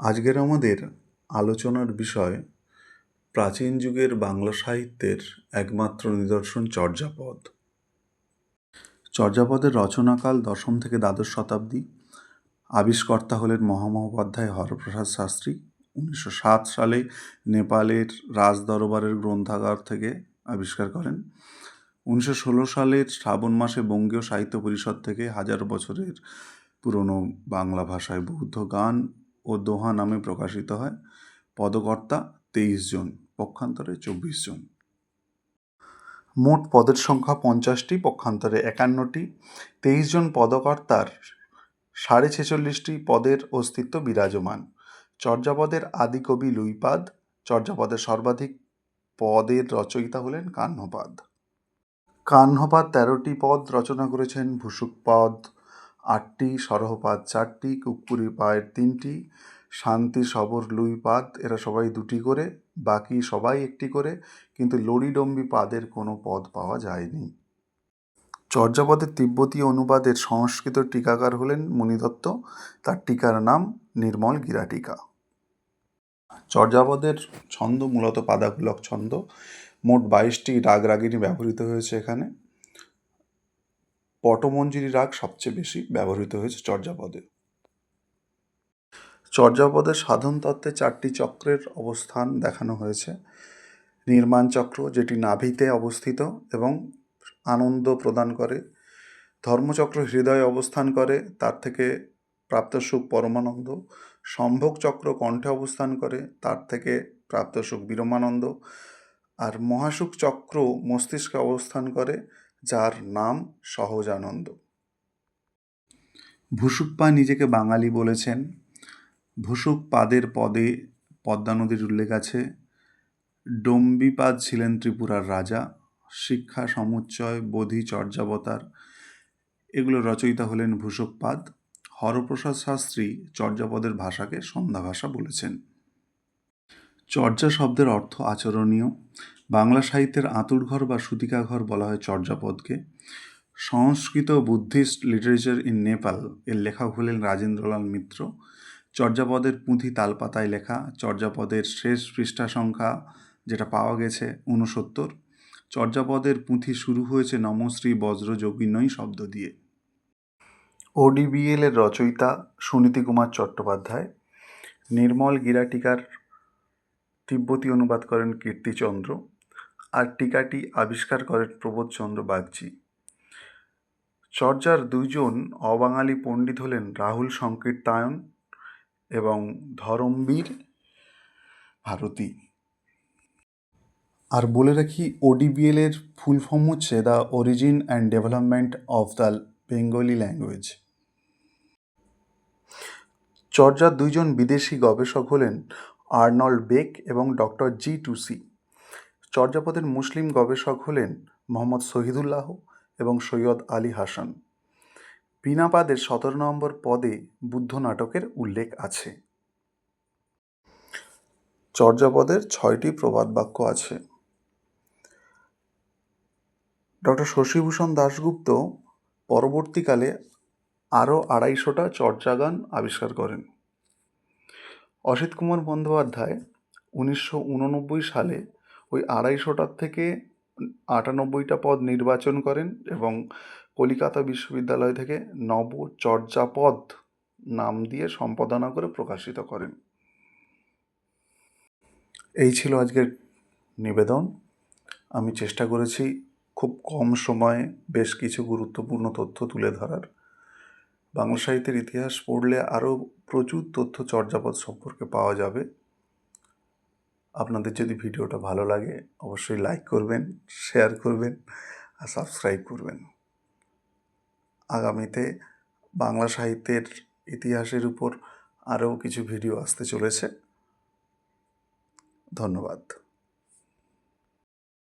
আজকের আমাদের আলোচনার বিষয় প্রাচীন যুগের বাংলা সাহিত্যের একমাত্র নিদর্শন চর্যাপদ। চর্যাপদের রচনাকাল দশম থেকে দ্বাদশ শতাব্দী। আবিষ্কর্তা হলেন মহামহোপাধ্যায় হরপ্রসাদ শাস্ত্রী। উনিশশো সাত সালে নেপালের রাজদরবারের গ্রন্থাগার থেকে আবিষ্কার করেন। উনিশশো ষোলো সালের শ্রাবণ মাসে বঙ্গীয় সাহিত্য পরিষদ থেকে হাজার বছরের পুরনো বাংলা ভাষায় বৌদ্ধ গান ও দোহা নামে প্রকাশিত হয়। পদকর্তা তেইশ জন, পক্ষান্তরে চব্বিশ জন। মোট পদের সংখ্যা পঞ্চাশটি, পক্ষান্তরে একান্নটি। তেইশ জন পদকর্তার সাড়ে ছেচল্লিশটি পদের অস্তিত্ব বিরাজমান। চর্যাপদের আদি কবি লুইপাদ, চর্যাপদের সর্বাধিক পদের রচয়িতা হলেন কাহ্নপাদ। কাহ্নপাদ তেরোটি পদ রচনা করেছেন, ভূসুকপদ আটটি, সরহপাত চারটি, কুকুরি পায়ের তিনটি, শান্তি, সবর, লুই পাত, এরা সবাই দুটি করে, বাকি সবাই একটি করে, কিন্তু লড়িডম্বি পাদের কোনো পদ পাওয়া যায়নি। চর্যাপদের তিব্বতী অনুবাদের সংস্কৃত টিকাকার হলেন মুনিদত্ত। তার টিকার নাম নির্মল গিরাটিকা। চর্যাপদের ছন্দ মূলত পাদাকুলক ছন্দ। মোট বাইশটি রাগ রাগিনী ব্যবহৃত হয়েছে এখানে। পটমঞ্জরি রাগ সবচেয়ে বেশি ব্যবহৃত হয়েছে চর্যাপদে। চর্যাপদের সাধন তত্ত্বে চারটি চক্রের অবস্থান দেখানো হয়েছে। নির্মাণ চক্র, যেটি নাভিতে অবস্থিত এবং আনন্দ প্রদান করে। ধর্মচক্র হৃদয়ে অবস্থান করে, তার থেকে প্রাপ্ত সুখ পরমানন্দ। সম্ভোগ চক্র কণ্ঠে অবস্থান করে, তার থেকে প্রাপ্ত সুখ বিরমানন্দ। আর মহাসুখ চক্র মস্তিষ্কে অবস্থান করে যার নাম সহজানন্দ। ভুসুপ্পা নিজেকে বাঙালি বলেছেন। ভুসুক পাদের পদে পদ্মা নদীর উল্লেখ আছে। ডম্বিপাদ ছিলেন ত্রিপুরার রাজা। শিক্ষা, সমুচ্চয়, বোধি, চর্যাবতার এগুলো রচয়িতা হলেন ভূষকপাদ হরপ্রসাদ শাস্ত্রী চর্যাপদের ভাষাকে সন্ধ্যা ভাষা বলেছেন। চর্যা শব্দের অর্থ আচরণীয়। বাংলা সাহিত্যের আঁতুড়ঘর বা সুতিকাঘর বলা হয় চর্যাপদকে। সংস্কৃত বুদ্ধিস্ট লিটারেচার ইন নেপাল এর লেখক হলেন রাজেন্দ্রলাল মিত্র। চর্যাপদের পুঁথি তালপাতায় লেখা, চর্যাপদের শেষ পৃষ্ঠা সংখ্যা যেটা পাওয়া গেছে ঊনসত্তর। চর্যাপদের পুঁথি শুরু হয়েছে নমশ্রী বজ্র যোগিনয় শব্দ দিয়ে। ওডিবিএল এর রচয়িতা সুনীতি কুমার চট্টোপাধ্যায়, নির্মল গিরাটিকার তিব্বতী অনুবাদ করেন কীর্তিচন্দ্র। আর টিকাটি আবিষ্কার করেন প্রবোধচন্দ্র বাগচি। চর্যার দুইজন অবাঙালি পণ্ডিত হলেন রাহুল সংকীর্তায়ন এবং ধরমবীর ভারতী। আর বলে রাখি ওডিবিএল এর ফুল ফর্ম হচ্ছে the origin and development of the Bengali language চর্যার দুইজন বিদেশি গবেষক হলেন আর্নল্ড বেক এবং ডক্টর জি টুসি চর্যাপদের মুসলিম গবেষক হলেন মোহাম্মদ শহীদুল্লাহ এবং সৈয়দ আলী হাসান। বিনাপাদের সতেরো নম্বর পদে বুদ্ধ নাটকের উল্লেখ আছে। চর্যাপদের ছয়টি প্রবাদ বাক্য আছে। ডক্টর শশীভূষণ দাশগুপ্ত পরবর্তীকালে আরও আড়াইশোটা চর্যাগান আবিষ্কার করেন। অসিত কুমার বন্দ্যোপাধ্যায় উনিশশো উননব্বই সালে ওই আড়াইশোটার থেকে আটানব্বইটা পদ নির্বাচন করেন এবং কলিকাতা বিশ্ববিদ্যালয় থেকে নব চর্যাপদ নাম দিয়ে সম্পাদনা করে প্রকাশিত করেন। এই ছিল আজকের নিবেদন। আমি চেষ্টা করেছি খুব কম সময়ে বেশ কিছু গুরুত্বপূর্ণ তথ্য তুলে ধরার। বাংলা সাহিত্যের ইতিহাস পড়লে আরও প্রচুর তথ্য চর্যাপদ সম্পর্কে পাওয়া যাবে। আপনাদের যদি ভিডিওটা ভালো লাগে, অবশ্যই লাইক করবেন শেয়ার করবেন, আর সাবস্ক্রাইব করবেন। আগামীতে বাংলা সাহিত্যের ইতিহাসের উপর আরও কিছু ভিডিও আসতে চলেছে। ধন্যবাদ।